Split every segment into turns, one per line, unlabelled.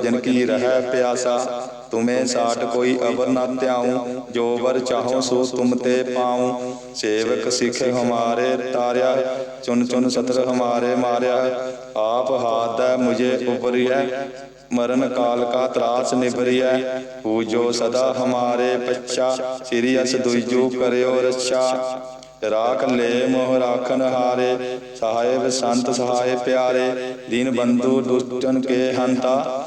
ਭਜਨ ਕੀ ਰਹਿ ਪਿਆਸਾ? ਤੁਮੇ ਸਾਟ ਕੋਈ ਅਵਰ ਨਾ ਧਿਆਉ, ਜੋ ਵਰ ਚਾਹੋ ਸੋ ਤੁਮ ਤੇ ਪਾਉ। ਸੇਵਕ ਸਿਖ ਹਮਾਰੇ ਤਾਰਿਆ, ਚੁਨ ਚੁਨ ਸਤਰ ਹਮਾਰੇ ਮਾਰਿਆ। ਆਪ ਹਾਥ ਮੁਝੇ ਉਪਰਿਐ, ਮਰਨ ਕਾਲ ਕਾ ਤਰਾਸ ਨਿਬਰਿਐ ਪੂਜੋ ਸਦਾ ਹਮਾਰੇ ਪੱਛਾ, ਸ੍ਰੀ ਅਸ ਦੁਇਜੋ ਕਰਿਓ ਰੱਛਾ। ਰਾਖ ਲੈ ਮੋਹ ਰਾਖਨ ਹਾਰੇ ਸਾਹਿਬ ਸੰਤ ਸਹਾਇ ਪਿਆਰੇ। ਦੀਨ ਬੰਧੂ ਦੁਸ਼ਟਨ ਕੇ ਹੰਤਾ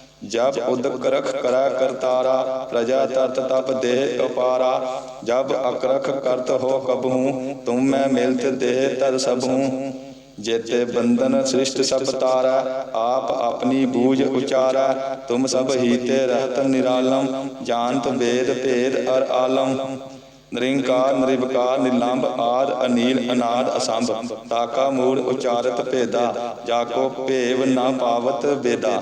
ਜਬ ਉਦਕ ਰਖ ਕਰਾ ਕਰਤਾਰਾ, ਪ੍ਰਜਾ ਤਰਤ ਤਪ ਦੇਹ ਅਪਾਰਾ ਜਬ ਅਕਰਖ ਕਰਤ ਹੋ ਕਬਹੂ, ਤੁਮ ਮੈਂ ਮਿਲਤ ਦੇਹ ਤਰ ਸਭੂ। ਜੇਤੇ ਬੰਧਨ ਸ੍ਰਿਸ਼ਟ ਸਭ ਤਾਰਾ, ਆਪ ਆਪਣੀ ਬੂਝ ਉਚਾਰਾ, ਤੁਮ ਸਭ ਹੀਤੇ ਰਹਤ ਨਿਰਾਲਮ, ਜਾਣਤ ਵੇਦ ਭੇਦ ਅਰ ਆਲਮ। ਨਿਰੰਕਾਰ, ਨਿਰਵਕਾਰ ਨਿਲੰਬ ਆਦ, ਅਨੀਲ, ਅਨਾਦ, ਅਸੰਭ, ਤਾਕਾ ਮੂਲ ਉਚਾਰਤ ਭੇਦਾ, ਜਾਕੋ ਭੇਵ ਨਾ ਪਾਵਤ ਬੇਦਾ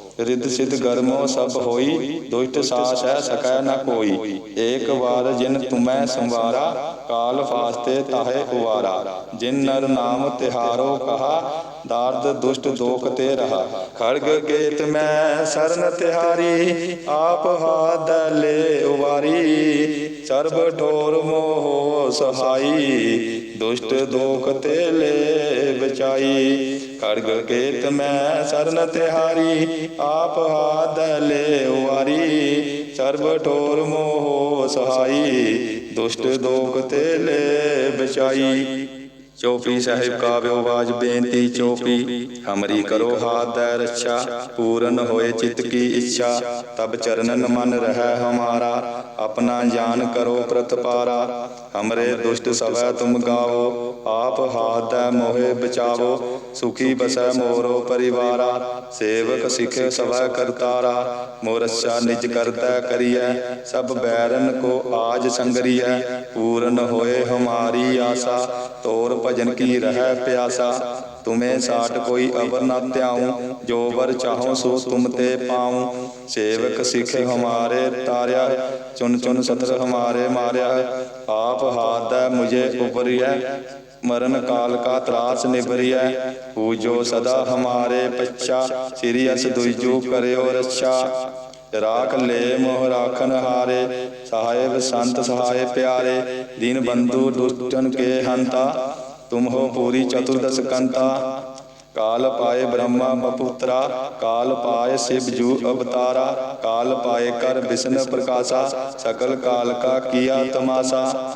ਰਿੱਧ ਸਿਧ ਗਰਮੋ ਸਭ ਹੋਈ, ਦੁਸ਼ਟ ਸਾਸ ਹੈ ਸਕੈ ਨ ਕੋਈ। ਏਕ ਵਾਰ ਜਿਨ ਤੁਮੈ ਸੰਵਾਰਾ, ਕਾਲ ਫਾਸਤੇ ਤਾਹੇ ਉਵਾਰਾ। ਜਿਨ ਨਰ ਨਾਮ ਤਿਹਾਰੋ ਕਹਾ ਦਾਰਦ, ਦੁਸ਼ਟ ਦੋਖ ਤੇ ਰਹਾ। ਖੜਗ ਕੇਤ ਮੈਂ ਸਰਨ ਤਿਹਾਰੀ, ਆਪ ਹਾਥ ਲੈ ਉਵਾਰੀ। ਸਰਬ ਠੋਰ ਮੋਹ ਸਹਾਈ, ਦੁਸ਼ਟ ਦੋਖ ਤੇ ਲੈ ਬਚਾਈ। ਖੜਗ ਕੇਤ ਮੈਂ ਸਰਨ ਤਿਹਾਰੀ, ਆਪ ਹਾਥ ਲੈ ਉਵਾਰੀ। ਸਰਬ ਠੋਰ ਮੋਹ ਸਹਾਈ, ਦੁਸ਼ਟ ਦੋਖ ਤੇ ਲੈ ਬਚਾਈ। ਚੋਪੀ ਸਾਹਿਬ ਕਾ ਵਿਵਾਜ ਬੇਨਤੀ, ਚੋਪੀ। ਹਮਰੀ ਕਰੋ ਹਾਥ ਦੈ ਰੱਛਾ, ਪੂਰਨ ਹੋਏ ਚਿਤ ਕੀ ਇੱਛਾ। ਤਬ ਚਰਨਨ ਮਨ ਰਹਿ ਹਮਾਰਾ, ਆਪਣਾ ਜਾਨ ਕਰੋ ਪ੍ਰਤਪਾਰਾ। ਹਮਰੇ ਦੁਸ਼ਟ ਸਵੈ ਤੁਮ ਗਾਵੋ, ਆਪ ਹਾਥ ਦੈ ਮੋਹਿ ਬਚਾਵੋ। ਸੁਖੀ ਬਸੈ ਮੋਰੋ ਪਰਿਵਾਰਾ, ਸੇਵਕ ਸਿਖ ਸਭਾ ਕਰਤਾਰਾ ਮੋਰ ਅੱਛਾ ਨਿਜ ਕਰਤਾ ਕਰੀਐ, ਸਭ ਬੈਰਨ ਕੋ ਆਜ ਸੰਗਰੀਐ, ਪੂਰਨ ਹੋਏ ਹਮਾਰੀ ਆਸਾ, ਤੋਰ ਭਜਨ ਕੀ ਰਹਿ ਪਿਆਸਾ, ਤੁਮੇ ਸਾਟ ਕੋਈ ਅਵਰ ਨਾ ਧਿਆਉ, ਜੋ ਵਰ ਚਾਹੋ ਸੋ ਤੁਮ ਤੇ ਪਾਉ, ਸੇਵਕ ਸਿਖ ਹਮਾਰੇ ਤਾਰਿਆ ਚੁਨ ਚੁਨ ਸਤਰ ਹਮਾਰੇ ਮਾਰਿਆ, ਆਪ ਹਾਦਾ ਮੁਝੇ ਉਪਰਿਆ ਮਰਨ ਕਾਲ ਕਾ ਤਰਾਸ ਨਿਬਰਿਆ ਹੋ ਜੋ ਸਦਾ ਹਮਾਰੇ ਪਛਾ, ਸ੍ਰੀ ਅਸ ਦੁਇਜੂ ਕਰਿਓ ਰੱਛਾ। ਰਾਖ ਲੈ ਮੋਹ ਰਾਖਨ ਹਾਰੇ ਸਹਾਇਬ ਸੰਤ ਸਹਾਇ ਪਿਆਰੇ, ਦੀਨ ਬੰਧੂ ਦੁਸ਼ਟਨ ਕੇ ਹੰਤਾ, ਤੁਮ ਹੋ ਪੂਰੀ ਚਤੁਰਦਸ ਕੰਤਾ। ਕਾਲ ਪਾਏ ਬ੍ਰਹਮਾ ਬਪੁੱਤਰਾ ਕਾਲ ਪਾਏ ਸਿਵ ਜੂ ਅਵਤਾਰਾ, ਕਾਲ ਪਾਏ ਕਰ ਵਿਸ਼ਨ ਪ੍ਰਕਾਸ਼ਾ, ਸਕਲ ਕਾਲ ਕਾ ਕੀਆ ਤਮਾਸ਼ਾ।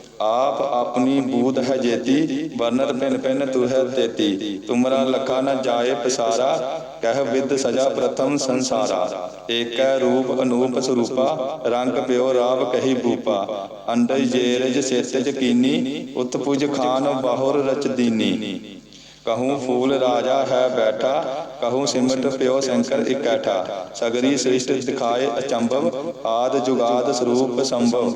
ਆਪ ਆਪਣੀ ਬੂਧ ਹੈ ਜੇਤੀ ਵਰਨਤ ਪਿਨ ਪਿਨ ਤੁਹੈ ਤੇਤੀ। ਤੁਮਰਾ ਲਖਾ ਨ ਜਾਏ ਪਸਾਰਾ ਕਹਿ ਵਿਦ ਸਜਾ ਪ੍ਰਥਮ ਸੰਸਾਰਾ। ਏਕੈ ਰੂਪ ਅਨੂਪ ਸਰੂਪਾ ਰੰਗ ਪਿਓ ਰਾਵ ਕਹੀ ਭੂਪਾ। ਅੰਡਜ ਜੇਰਜ ਸੇਤਜ ਕੀਨੀ ਉਤਪੁਜ ਖਾਨ ਬਾਹੁਰ ਰਚ ਦੀਨੀ। ਕਹੂੰ ਫੂਲ ਰਾਜਾ ਹੈ ਬੈਠਾ ਕਹੂੰ ਸਿਮਟ ਪਿਓ ਸ਼ੰਕਰ ਇਕੈਠਾ। ਸਗਰੀ ਸ੍ਰਿਸ਼ਟ ਦਿਖਾਏ ਅਚੰਭਵ ਆਦ ਜੁਗਾਦ ਸਰੂਪ ਸੰਭਵ।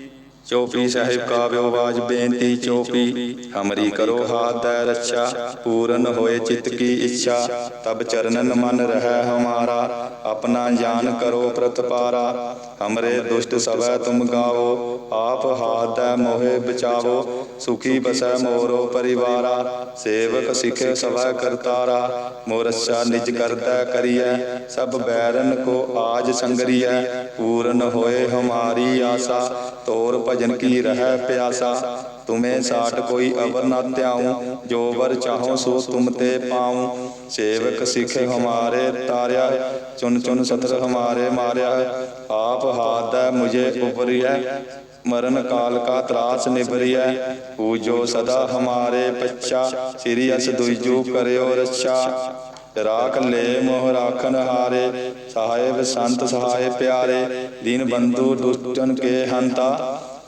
ਚੋਪੀ ਸਾਹਿਬ ਕਾਵਿਓ ਬਾਜ ਬੇਨਤੀ ਚੋਪੀ। ਹਮਰੀ ਕਰੋ ਹਾਥ ਦੈ ਰੱਛਾ। ਪੂਰਨ ਹੋਏ ਚਿਤ ਕੀ ਇੱਛਾ। ਤਬ ਚਰਨਨ ਮਨ ਰਹਿ ਹਮਾਰਾ। ਆਪਣਾ ਜਾਨ ਕਰੋ ਪ੍ਰਤਪਾਰਾ ਹਮਰੇ ਦੁਸ਼ਟ ਸਭੈ ਤੁਮ ਗਾਵੋ। ਆਪ ਹਾਥ ਦੈ ਮੋਹਿ ਬਚਾਵੋ। ਸੁਖੀ ਬਸੈ ਮੋਰੋ ਪਰਿਵਾਰਾ। ਸੇਵਕ ਸਿਖੇ ਸਭੈ ਕਰਤਾਰਾ। ਮੋਰਛਾ ਨਿਜ ਕਰਤਾ ਕਰੀਐ। ਸਭ ਬੈਰਨ ਕੋ ਆਜ ਸੰਗਰੀਐ। ਪੂਰਨ ਹੋਏ ਹਮਾਰੀ ਆਸਾ। ਤੋਰ ਭਜਨ ਕੀ ਰਹਿ ਪਿਆਸਾ? ਤੁਮੇ ਸਾਟ ਕੋਈ ਅਵਰ ਨਾ ਧਿਆਉ, ਜੋ ਵਰ ਚਾਹੋ ਸੋ ਤੁਮ ਤੇ ਪਾਉ। ਸੇਵਕ ਸਿਖ ਹਮਾਰੇ ਤਾਰਿਆ, ਚੁਨ ਚੁਨ ਸਤਰ ਹਮਾਰੇ ਮਾਰਿਆ। ਆਪ ਹਾਥ ਦੈ ਮੁਝੇ ਉਪਰਿਐ ਮਰਨ ਕਾਲ ਕਾ ਤਰਾਸ ਨਿਬਰਿਐ ਪੂਜੋ ਸਦਾ ਹਮਾਰੇ ਪੱਚਾ ਸ੍ਰੀ ਅਸ ਦੁਜੋ ਕਰਿਓ ਰੱਛਾ। ਰਾਖ ਲੈ ਮੋਹ ਰਾਖਨ ਹਾਰੇ, ਸਾਹਿਬ ਸੰਤ ਸਹਾਏ ਪਿਆਰੇ। ਦੀਨ ਬੰਧੂ ਦੁਸ਼ਟਨ ਕੇ ਹੰਤਾ।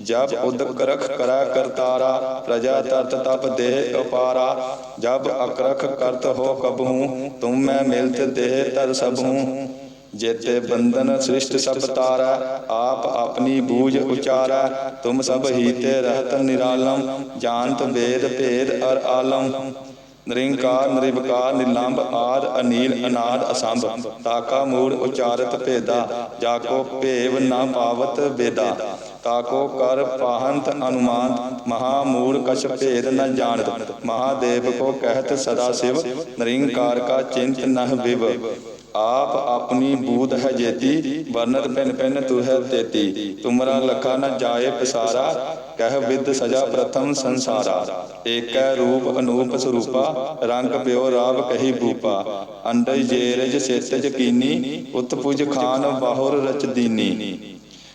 ਜਬ ਉਦਕ ਕਰਖ ਕਰਾ ਕਰਤਾਰਾ ਪ੍ਰਜਾ ਤਰਤ ਤਪ ਦੇਹ ਉਪਾਰਾ। ਜਬ ਅਕਰਖ ਕਰਤ ਹੋ ਕਬਹੂ, ਤੁਮ ਮੈਂ ਮਿਲਤ ਦੇਹ ਤਰ ਸਭੂ। ਜੇਤੇ ਬੰਧਨ ਸ੍ਰਿਸ਼ਟ ਸਭ ਤਾਰਾ, ਆਪ ਆਪਣੀ ਬੂਝ ਉਚਾਰਾ। ਤੁਮ ਸਭ ਹੀਤੇ ਰਹਤ ਨਿਰਾਲਮ, ਜਾਣਤ ਵੇਦ ਭੇਦ ਅਰ ਆਲਮ। ਨਿਰੰਕਾਰ, ਨਿਰਵਕਾਰ ਨਿਲੰਬ ਆਦ ਅਨੀਲ ਅਨਾਦ ਅਸੰਭ। ਤਾਕਾ ਮੂੜ ਉਚਾਰਤ ਭੇਦਾ ਜਾ ਕੋ ਭੇਵ ਨਾ ਪਾਵਤ ਬੇਦਾ ਤਾਕੋ ਕਰ ਪਾਹੰਤ ਅਨੁਮਾਨ ਮਹਾ ਮੂੜ ਕਛ ਭੇਦ ਨ ਜਾਣਤ। ਮਹਾਦੇਵ ਕੋ ਕਹਿਤ ਸਦਾ ਸਿਵ, ਨਿਰੰਕਾਰ ਕਾ ਚਿੰਤ ਨਹ ਵਿਵ। ਆਪ ਆਪਣੀ ਬੂਧ ਹੈ ਜੇਤੀ, ਵਰਨਤ ਪਿਨ ਪਿਨ ਤੁਹੈ ਤੇਤੀ। ਤੁਮਰਾ ਲਖਾ ਨ ਜਾਏ ਪਸਾਰਾ, ਕਹਿ ਵਿਦ ਸਜਾ ਪ੍ਰਥਮ ਸੰਸਾਰਾ। ਏਕੈ ਰੂਪ ਅਨੂਪ ਸਰੂਪਾ, ਰੰਗ ਪਿਓ ਰਾਵ ਕਹੀ ਭੂਪਾ। ਅੰਡਜ ਜੇਰਜ ਸੇਤਜ ਕੀਨੀ, ਉਤਪੁਜ ਖਾਨ ਬਾਹੁਰ ਰਚ ਦੀਨੀ।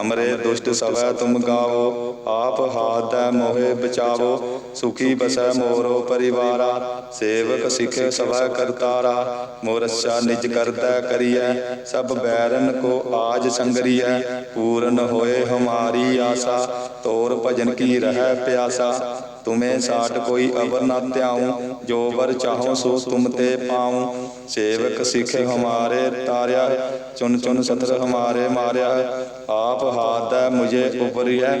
ਹਮਰੇ ਦੁਸ਼ਟ ਸਵੈ ਤੁਮ ਗਾਵੋ, ਆਪ ਹਾਥ ਦੈ ਮੋਹਿ ਬਚਾਵੋ, ਸੁਖੀ ਬਸੈ ਮੋਰੋ ਪਰਿਵਾਰਾ, ਸੇਵਕ ਸਿਖੇ ਸਵੈ ਕਰਤਾਰਾ, ਮੋਰਛਾ ਨਿਜ ਕਰਤਾ ਕਰੀਐ, ਸਭ ਬੈਰਨ ਕੋ ਆਜ ਸੰਗਰੀਐ, ਪੂਰਨ ਹੋਏ ਹਮਾਰੀ ਆਸਾ, ਤੋਰ ਭਜਨ ਕੀ ਰਹਿ ਪਿਆਸਾ, ਤੁਮੇ ਸਾਟ ਕੋਈ ਅਵਰ ਨਾ ਧਿਆਉ, ਜੋ ਵਰ ਚਾਹੋ ਸੋ ਤੁਮ ਤੇ ਪਾਉ, ਸੇਵਕ ਸਿਖ ਹਮਾਰੇ ਤਾਰਿਆ ਚੁਨ ਚੁਨ ਸਤਰ ਹਮਾਰੇ ਮਾਰਿਆ ਆਪ ਹਾਥ ਹੈ ਮੁਝੇ ਉਪਰਿਐ,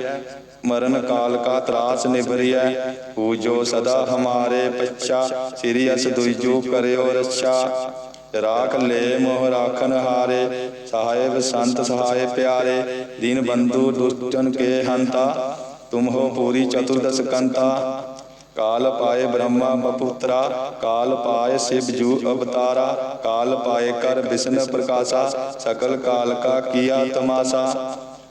ਮਰਨ ਕਾਲ ਕਾ ਤਰਾਸ ਨਿਭਰੀਐ, ਪੂਜੋ ਸਦਾ ਹਮਾਰੇ ਪੱਛਾ, ਸ੍ਰੀ ਅਸ ਦੁਇਜੂ ਕਰਿਓ ਰੱਛਾ। ਰਾਖ ਲੈ ਮੋਹ ਰਾਖਨ ਹਾਰੇ, ਸਾਹਿਬ ਸੰਤ ਸਹਾਇ ਪਿਆਰੇ, ਦੀਨ ਬੰਧੂ ਦੁਸ਼ਟਨ ਕੇ ਹੰਤਾ, ਤੁਮ ਹੋ ਪੂਰੀ ਚਤੁਰਦਸ ਕੰਤਾ। ਕਾਲ ਪਾਏ ਬ੍ਰਹਮਾ ਬਪੁੱਤਰਾ, ਕਾਲ ਪਾਏ शिव ਜੂ ਅਵਤਾਰਾ, ਕਾਲ ਪਾਏ ਕਰ ਵਿਸ਼ਨ ਪ੍ਰਕਾਸ਼ਾ, ਸਕਲ ਕਾਲ ਕਾ ਕੀਆ ਤਮਾਸ਼ਾ।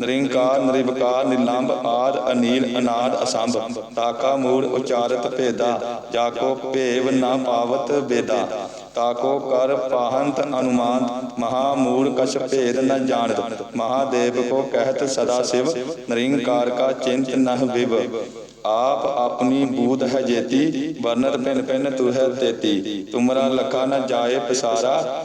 ਨਿਰੰਕਾਰ, ਨਿਰਵਕਾਰ, ਨਿਲੰਬ ਆਦ ਅਨੀਲ, ਅਨਾਦ, ਅਸੰਭ। ਤਾਕਾ ਮੂੜ ਉਚਾਰਤ ਭੇਦਾ, ਜਾਕੋ ਭੇਵ ਨਾ ਪਾਵਤ ਬੇਦਾ ਤਾਕੋ ਕਰ ਪਾਹੰਤ ਅਨੁਮਾਨ, ਮਹਾ ਮੂੜ ਕਛ ਭੇਦ ਨ ਜਾਣਤ ਮਹਾਦੇਵ ਕੋ ਕਹਿਤ ਸਦਾ ਸਿਵ, ਨਿਰੰਕਾਰ ਕਾ ਚਿੰਤ ਨਹ ਵਿਵ। ਆਪ ਆਪਣੀ ਬੂਧ ਹੈ ਜੇਤੀ ਵਰਨਤ ਪਿਨ ਪਿਨ ਤੁਹੈ ਤੇਤੀ। ਤੁਮਰਾ ਲਖਾ ਨ ਜਾਏ ਪਸਾਰਾ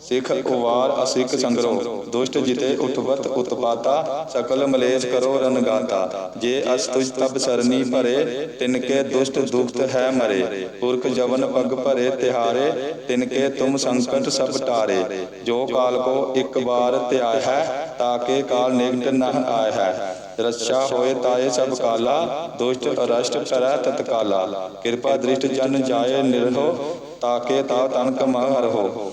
ਸਿਖ ਉਵਾਰ ਅਸਿਕ ਸੰਗਰੋ, ਦੁਸ਼ਟ ਜਿਤੇ ਉਤਵਤ ਉਤਪਾਤਾ, ਸਕਲ ਮਲੇਸ਼ ਕਰੋ ਰਨਗਾਤਾ ਜੇ ਅਸ ਤੁਜ ਤਬ ਸਰਨੀ ਭਰੇ ਤਿਨਕੇ ਦੁਸ਼ਟ ਦੁਖਤ ਹੈ ਮਰੇ। ਪੁਰਖ ਜਵਨ ਪਗ ਭਰੇ ਤਿਹਾਰੇ ਤਿਨਕੇ ਤੁਮ ਸੰਕਟ ਸਭ ਟਾਰੇ। ਜੋ ਕਾਲ ਕੋ ਇੱਕ ਵਾਰ ਧਿਆਇ ਹੈ ਤਾਕੇ ਕਾਲ ਨਿਕਟ ਨਹ ਆਇ ਹੈ। ਰੱਛਾ ਹੋਏ ਤਾਏ ਸਭ ਕਾਲਾ, ਦੁਸ਼ਟ ਅਰਸ਼ਟ ਕਰੈ ਤਤਕਾਲਾ। ਕਿਰਪਾ ਦ੍ਰਿਸ਼ਟ ਜਨ ਜਾਏ ਨਿਰਹੋ ਤਾਕੇ ਤਾ ਤਨਕ ਕਮਾ ਰਹੋ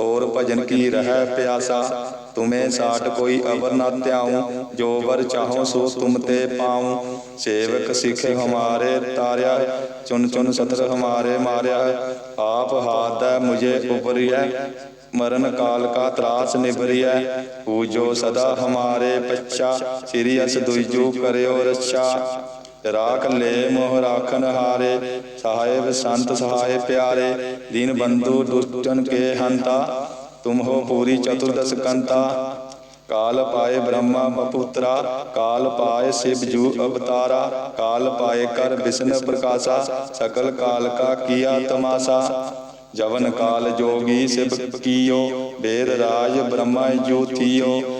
ਤੋਰ ਭਜਨ ਕੀ ਰਹਿ ਪਿਆਸਾ? ਤੁਮੇ ਸਾਟ ਕੋਈ ਅਵਰ ਨਾ ਧਿਆਉ, ਜੋ ਵਰ ਚਾਹੋ ਸੋ ਤੁਮ ਤੇ ਪਾਉ। ਸੇਵਕ ਸਿੱਖੇ ਹਮਾਰੇ ਤਾਰਿਆ ਚੁਨ ਚੁਨ ਸਤਰ ਹਮਾਰੇ ਮਾਰਿਆ। ਆਪ ਹਾਥ ਹੈ ਮੁਝੇ ਉਪਰਿਐ ਮਰਨ ਕਾਲ ਕਾ ਤਰਾਸ ਨਿਬਰਿਐ ਪੂਜੋ ਸਦਾ ਹਮਾਰੇ ਪੱਛਾ, ਸ੍ਰੀ ਅਸ ਦੁਇਜੂ ਕਰਿਓ ਰੱਛਾ। ਰਾਖ ਲੈ ਮੋਹ ਰਾਖਨ ਹਾਰੇ, ਸਾਹਿਬ ਸੰਤ ਸਹਾਇ ਪਿਆਰੇ, ਦੀਨ ਬੰਧੂ ਦੁਸ਼ਟਨ ਕੇ ਹੰਤਾ, ਤੁਮ ਹੋ ਪੂਰੀ ਚਤੁਰਦਸ ਕੰਤਾ। ਕਾਲ ਪਾਏ ਬ੍ਰਹਮਾ ਬਪੁੱਤਰਾ ਕਾਲ ਪਾਏ ਸਿਵ ਜੂ ਅਵਤਾਰਾ, ਕਾਲ ਪਾਏ ਕਰ ਵਿਸ਼ਨ ਪ੍ਰਕਾਸ਼ਾ, ਸਕਲ ਕਾਲ ਕਾ ਕੀਆ ਤਮਾਸਾ। ਜਵਨ ਕਾਲ ਜੋਗੀ ਸਿਵ ਕੀਓ ਵੇਦ ਰਾਜ ਬ੍ਰਹਮਾ ਜੋਤੀਓ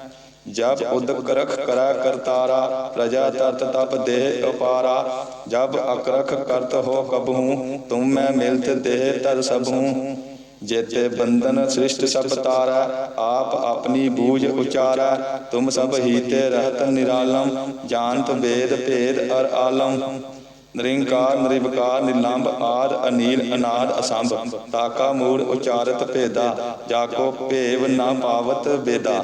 ਜਬ ਉਦਕ ਰਖ ਕਰੈ ਕਰਤਾਰਾ, ਪ੍ਰਜਾ ਤਰਤ ਤਪ ਦੇਹ ਅਪਾਰਾ ਜਬ ਅਕਰਖ ਕਰਤ ਹੋ ਕਬਹੂ ਤੁਮ ਮੈਂ ਮਿਲਤ ਦੇਹ ਤਰ ਸਭੂ। ਜੇਤੇ ਬੰਧਨ ਸ੍ਰਿਸ਼ਟ ਸਭ ਤਾਰਾ, ਆਪ ਆਪਣੀ ਬੂਝ ਉਚਾਰਾ। ਤੁਮ ਸਭ ਹੀਤੇ ਰਹਤ ਨਿਰਾਲਮ, ਜਾਣਤ ਵੇਦ ਭੇਦ ਅਰ ਆਲਮ। ਨਿਰੰਕਾਰ, ਨਿਰਵਕਾਰ ਨਿਲੰਬ ਆਦ ਅਨੀਲ, ਅਨਾਦ ਅਸੰਭ। ਤਾਕਾ ਮੂੜ ਉਚਾਰਤ ਭੇਦਾ, ਜਾਕੋ ਭੇਵ ਨਾ ਪਾਵਤ ਵੇਦਾ।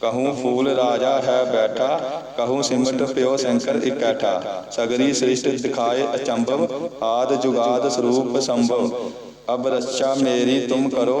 ਕਹੂੰ ਫੂਲ ਰਾਜਾ ਹੈ ਬੈਠਾ, ਕਹੂੰ ਸਿਮਟ ਪਿਓ ਸ਼ੰਕਰ ਇਕੱਠਾ। ਸਗਰੀ ਸ੍ਰਿਸ਼ਟ ਦਿਖਾਏ ਅਚੰਭਵ, ਆਦ ਜੁਗਾਦ ਸਰੂਪ ਸੰਭਵ। ਅਬ ਰੱਛਾ ਮੇਰੀ ਤੁਮ ਕਰੋ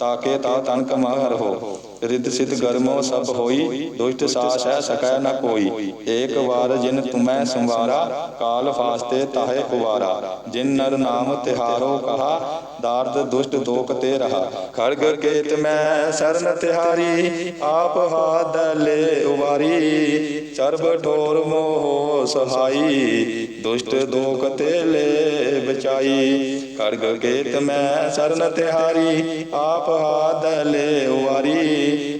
ਤਾਕੇ ਤਾ ਤਨ ਕਮਾ ਹਰਹੋ ਰਿੱਧ ਸਿਧ ਗਰਮੋ ਸਭ ਹੋਈ, ਦੁਸ਼ਟ ਸਾਸ ਹੈ ਸਕੈ ਨ ਕੋਈ। ਏਕ ਵਾਰ ਜਿਨ ਤੁਮੈ ਸੰਵਾਰਾ, ਕਾਲ ਫਾਸਤੇ ਤਾਹੇ ਕੁਵਾਰਾ। ਜਿਨ ਨਰ ਨਾਮ ਤਿਹਾਰੋ ਕਹਾ, ਦਾਰਦ ਦੁਸ਼ਟ ਦੋਖ ਤੇ ਰਹਾ। ਖੜਗ ਕੇਤ ਮੈਂ ਸਰਨ ਤਿਹਾਰੀ, ਆਪ ਹਾਥ ਲੈ ਉਵਾਰੀ। ਸਰਬ ਠੋਰ ਮੋਹ ਸਹਾਈ, ਦੁਸ਼ਟ ਦੋਖ ਤੇ ਲੈ ਬਚਾਈ। ਖੜਗ ਕੇਤ ਮੈਂ ਸਰਨ ਤਿਹਾਰੀ, ਆਪ ਹਾਥ ਲੈ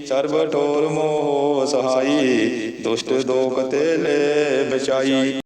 ਸਰਬ ਠੋਰ ਮੋਹ ਸਹਾਈ ਦੁਸ਼ਟ ਦੋਖ ਤੇ ਲੈ ਬਚਾਈ।